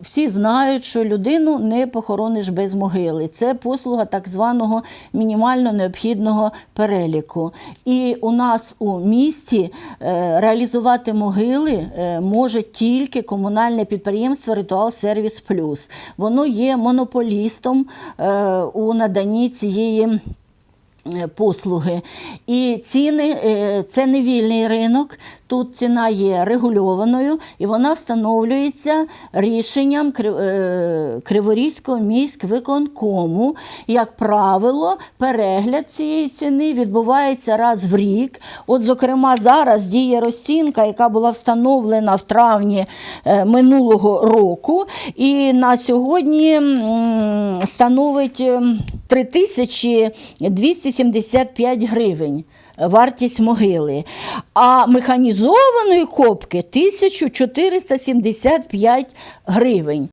Всі знають, що людину не похорониш без могили. Це послуга так званого мінімально необхідного переліку. І у нас у місті е, реалізувати могили е, може тільки комунальне підприємство Ритуал Сервіс Плюс. Воно є монополістом е, у наданні цієї. Е, Послуги. І ціни е, це не вільний ринок. Тут ціна є регульованою і вона встановлюється рішенням е, Криворізького міськвиконкому. Як правило, перегляд цієї ціни відбувається раз в рік. От, зокрема, зараз діє розцінка, яка була встановлена в травні минулого року, і на сьогодні становить ем, 3275 гривень. Вартість могили. А механізованої копки 1475 гривень.